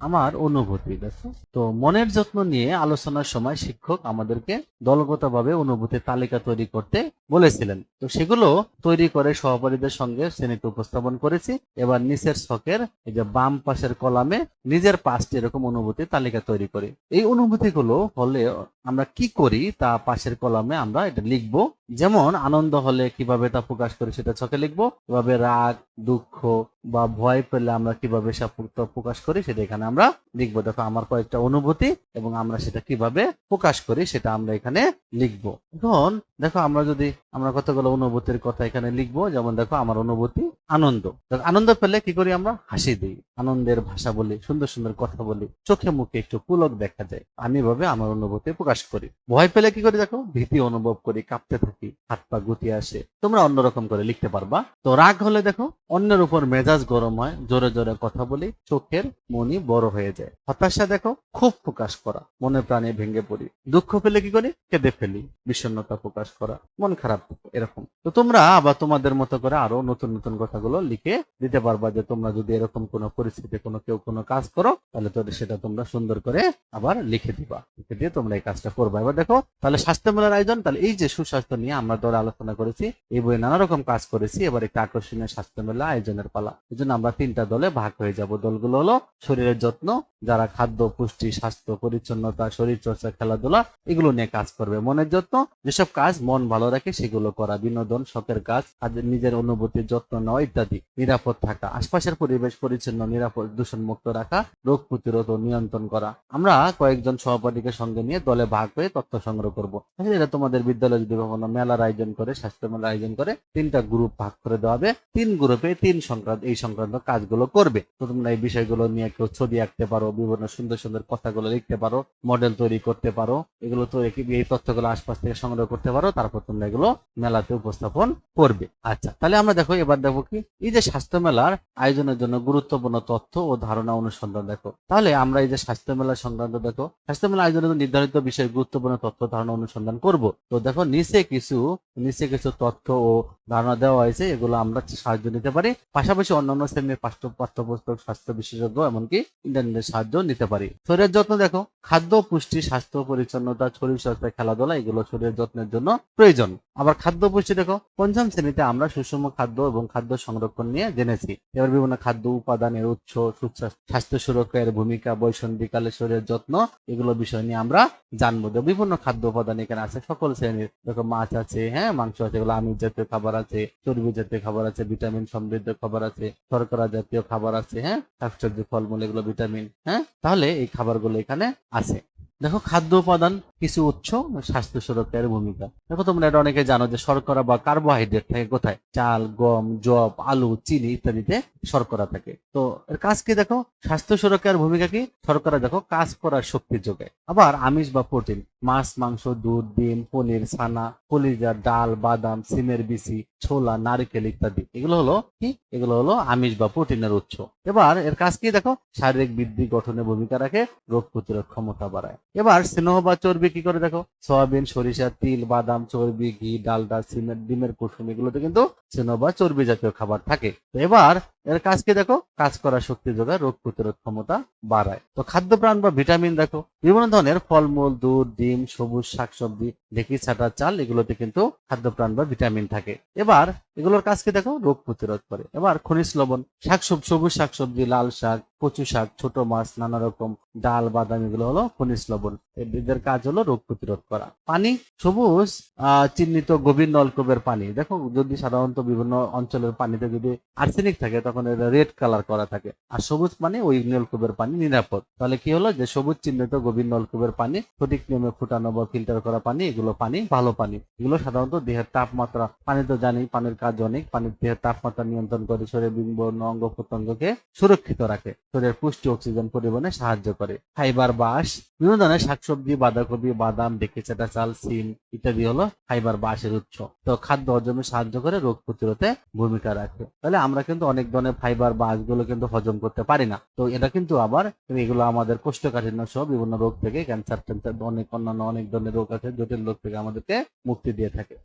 আমার অনুভূতি দেখো তো মনের যত্ন নিয়ে আলোচনার সময় শিক্ষক আমাদেরকে দলগতভাবে অনুভূতির তালিকা তৈরি করতে বলেছিলেন। তো সেগুলো তৈরি করে সহপাঠীদের সঙ্গে শ্রেণীতে উপস্থাপন করেছি। এবার নিচের ছকের এই যে বাম পাশের কলামে নিজের পাঁচটি এরকম অনুভূতির তালিকা তৈরি করি। এই অনুভূতিগুলো হলে আমরা কি করি তা পাশের কলামে আমরা এটা লিখব। যেমন, আনন্দ হলে কীভাবে তা প্রকাশ করি সেটা ছকে লিখব। কীভাবে রাগ, দুঃখ বা ভয় পেলে আমরা কীভাবে প্রকাশ করি সেটা এখানে আমরা লিখব। দেখো, আমার কয়েকটা অনুভূতি এবং আমরা সেটা কীভাবে প্রকাশ করি সেটা আমরা এখানে লিখব। এখন দেখো, আমরা যদি, আমরা কতগুলো অনুভূতির কথা এখানে লিখব যেমন দেখো আমার অনুভূতি আনন্দ। আনন্দ পেলে কি করি আমরা? হাসি দিই। আনন্দের ভাষা বলি, সুন্দর সুন্দর কথা বলি। চোখে মুখে একটু পুলক দেখা যায়। আমি ভাবে আমার অনুভূতি প্রকাশ করি। ভয় পেলে কি করি দেখো? ভীতি অনুভব করি, কাঁপতে থাকি। হাত পা গুটিয়ে আসে। তোমরা অন্যরকম করে লিখতে পারবা। তো রাগ হলে দেখো, অন্যের উপর মেজাজ গরম হয়, জোরে জোরে কথা বলি, চোখের মনি বড় হয়ে যায়। হতাশা দেখো, খুব প্রকাশ করা। মনে প্রাণে ভেঙে পড়ি। দুঃখ পেলে কি করি? কেঁদে ফেলি। বিষণ্ণতা প্রকাশ করা। মন খারাপ, এরকম। তো তোমরা আবার তোমাদের মতো করে আরও নতুন নতুন কথাগুলো লিখে দিতে পারবা যে তোমরা যদি এরকম কোনো পরিস্থিতি কোনো কেউ কোনো কাজ করো, তাহলে তোদের সেটা তোমরা সুন্দর করে আবার লিখে দিবা। লিখে দিয়ে তোমরা এই কাজটা করবা। এবার দেখো, তাহলে স্বাস্থ্য মেলার আয়োজন, তাহলে এই যে সুস্বাস্থ্য নিয়ে আমরা দলে আলোচনা করেছি, এই বইয়ে নানা রকম কাজ করেছি, এবার একটা আকর্ষণীয় স্বাস্থ্য মেলা আয়োজনের পালা। এই জন্য আমরা তিনটা দলে ভাগ হয়ে যাব। দলগুলো হলো শরীরের যত্ন, যারা খাদ্য, পুষ্টি, স্বাস্থ্য, পরিচ্ছন্নতা শরীর চর্চা খেলাধুলা, এগুলো নিয়ে কাজ করবে। মনের যত্ন, যেসব কাজ মন ভালো রাখে সেগুলো করা। বিনোদন, শখের কাজ নিজের অনুভূতির যত্ন নেওয়া ইত্যাদি। নিরাপদ থাকা। আশপাশের পরিবেশ পরিচ্ছন্ন, নিরাপদ দূষণ মুক্ত রাখা, রোগ প্রতিরোধ ও নিয়ন্ত্রণ করা। আমরা কয়েকজন সহপাঠীকে সঙ্গে নিয়ে দলে ভাগ হয়ে তথ্য সংগ্রহ করব। এটা তোমাদের বিদ্যালয়ে যদি কখনো মেলার আয়োজন করে, স্বাস্থ্য মেলার আয়োজন করে, তিনটা গ্রুপ ভাগ করে দেওয়া হবে। তিন গ্রুপে তিন সংক্রান্ত, এই সংক্রান্ত কাজগুলো করবে। তো তোমরা এই বিষয়গুলো নিয়ে কেউ ছবি আঁকতে পারো, বিভিন্ন সুন্দর সুন্দর কথাগুলো লিখতে পারো মডেল তৈরি করতে পারো। এগুলো তৈরি এই তথ্যগুলো আশপাশ থেকে সংগ্রহ করতে পারো, তারপর তোমরা এগুলো মেলাতে উপস্থাপন করবে। আচ্ছা তাহলে আমরা দেখো, এবার দেখো কি? এই যে স্বাস্থ্য মেলার আয়োজনের জন্য গুরুত্বপূর্ণ তথ্য ও ধারণা অনুসন্ধান দেখো। তাহলে আমরা এই যে স্বাস্থ্য মেলা সংক্রান্ত দেখো। স্বাস্থ্য মেলা আয়োজনের জন্য নির্ধারিত বিষয়ে গুরুত্বপূর্ণ তথ্য ধারণা অনুসন্ধান করব। তো দেখো, নিচে কিছু নিচে কিছু তথ্য ও ধারণা দেওয়া হয়েছে, এগুলো আমরা সাহায্য নিতে পারি। পাশাপাশি অন্যান্য শ্রেণির পাঠ্য পাঠ্যপুস্তক, স্বাস্থ্য বিশেষজ্ঞ এমনকি ইন্টারনেটের সাহায্য নিতে পারি। শরীরের যত্ন দেখো, খাদ্য, পুষ্টি, স্বাস্থ্য, পরিচ্ছন্নতা, শরীর চর্চা খেলাধুলা, এগুলো শরীরের যত্নের জন্য প্রয়োজন। আবার খাদ্য, পুষ্টি দেখো, পঞ্চম শ্রেণীতে আমরা সুষম খাদ্য এবং খাদ্য সংরক্ষণ নিয়ে জেনেছি। এবার বিভিন্ন খাদ্য উপাদানের উৎস স্বাস্থ্য সুরক্ষার ভূমিকা বৈষন্ধিকালে শরীরের যত্ন, এগুলো বিষয় নিয়ে আমরা জানব। বিভিন্ন খাদ্য উপাদান এখানে আছে, সকল শ্রেণির। দেখো মাছ আছে হ্যাঁ মাংস আছে, এগুলো আমিষ জাতীয় খাবার আছে, চর্বি জাতীয় খাবার আছে, ভিটামিন সমৃদ্ধ খাবার আছে, শর্করা জাতীয় খাবার আছে হ্যাঁ শাকসবজি, ফলমূল, এগুলো ভিটামিন হ্যাঁ তাহলে এই খাবারগুলো এখানে আছে। দেখো, খাদ্য উপাদান কিছু উৎস, স্বাস্থ্য সুরক্ষার ভূমিকা। দেখো তোমরা এটা অনেকে জানো যে শর্করা বা কার্বোহাইড্রেট থাকে কোথায়? চাল, গম জব আলু, চিনি ইত্যাদিতে শর্করা থাকে। তো এর কাজ কি দেখো? স্বাস্থ্য সুরক্ষার ভূমিকা কি? শর্করা দেখো, কাজ করার শক্তি যোগায়। আবার আমিষ বা প্রোটিন, মাছ, মাংস, দুধ, ডিম, পনির, ছানা, কলিজা, ডাল, বাদাম, সিমের বিচি, ছোলা, নারকেল ইত্যাদি। এগুলো হলো কি? এগুলো হলো আমিষ বা প্রোটিনের উৎস। এবার এর কাজ কি দেখো? শারীরিক বৃদ্ধি গঠনে ভূমিকা রাখে, রোগ প্রতিরোধ ক্ষমতা বাড়ায়। এবার স্নেহ বা চর্বি কি করে দেখো? সয়াবিন সরিষা তিল, বাদাম, চর্বি, ঘি, ডালডা সিমের ডিমের কুসুম, এগুলোতে কিন্তু স্নেহ বা চর্বি জাতীয় খাবার থাকে। তো এবার এর কাজ কি দেখো, কাজ করার শক্তি যোগায় রোগ প্রতিরোধ ক্ষমতা বাড়ায়। তো খাদ্য প্রাণ বা ভিটামিন দেখো, বিভিন্ন ধরনের ফলমূল, দুধ, ডিম, সবুজ শাকসবজি ঢেকি ছাটা চাল, এগুলোতে কিন্তু খাদ্য প্রাণ বা ভিটামিন থাকে। এবার এগুলোর কাজ কি দেখো, রোগ প্রতিরোধ করে। এবার খনিজ লবণ শাক সব- সবুজ শাকসবজি, লাল শাক, কচু শাক, ছোট মাছ, নানা রকম ডাল, বাদাম, এগুলো হলো খনিজ লবণ। এদের কাজ হলো রোগ প্রতিরোধ করা। পানি, সবুজ চিহ্নিত গভীর নলকূপের পানি। দেখো, যদি সাধারণত বিভিন্ন অঞ্চলের পানিতে যদি আর্সেনিক থাকে, তখন এটা রেড কালার করা থাকে। আর সবুজ পানি ওই নলকূপের পানি নিরাপদ। তাহলে কি হলো যে সবুজ চিহ্নিত গভীর নলকূপের পানি, সঠিক নিয়মে ফুটানো বা ফিল্টার করা পানি, এগুলো পানি, ভালো পানি। এগুলো সাধারণত দেহের তাপমাত্রা, পানি তো জানি, পানির কাজ অনেক। পানির দেহের তাপমাত্রা নিয়ন্ত্রণ করে শরীরের বিভিন্ন অঙ্গ প্রত্যঙ্গকে সুরক্ষিত রাখে। শরীরের পুষ্টি অক্সিজেন পরিবহনে সাহায্য করে। ফাইবার বাস বিভিন্ন ধরনের শাকসবজি বাঁধাকপি, বাদাম ডেকে চাটা চাল, সিম ইত্যাদি হলো ফাইবার বা আশের উৎস। তো খাদ্য হজমে সাহায্য করে রোগ প্রতিরোধে ভূমিকা রাখে। তাহলে আমরা কিন্তু অনেক ধরনের ফাইবার বা বাসগুলো কিন্তু হজম করতে পারি না। তো এটা কিন্তু আবার এগুলো আমাদের কোষ্ঠকাঠিন্য সহ বিভিন্ন রোগ থেকে ক্যান্সার ট্যান্সার অনেক অন্যান্য অনেক ধরনের রোগ আছে, জটিল রোগ থেকে আমাদেরকে মুক্তি দিয়ে থাকে।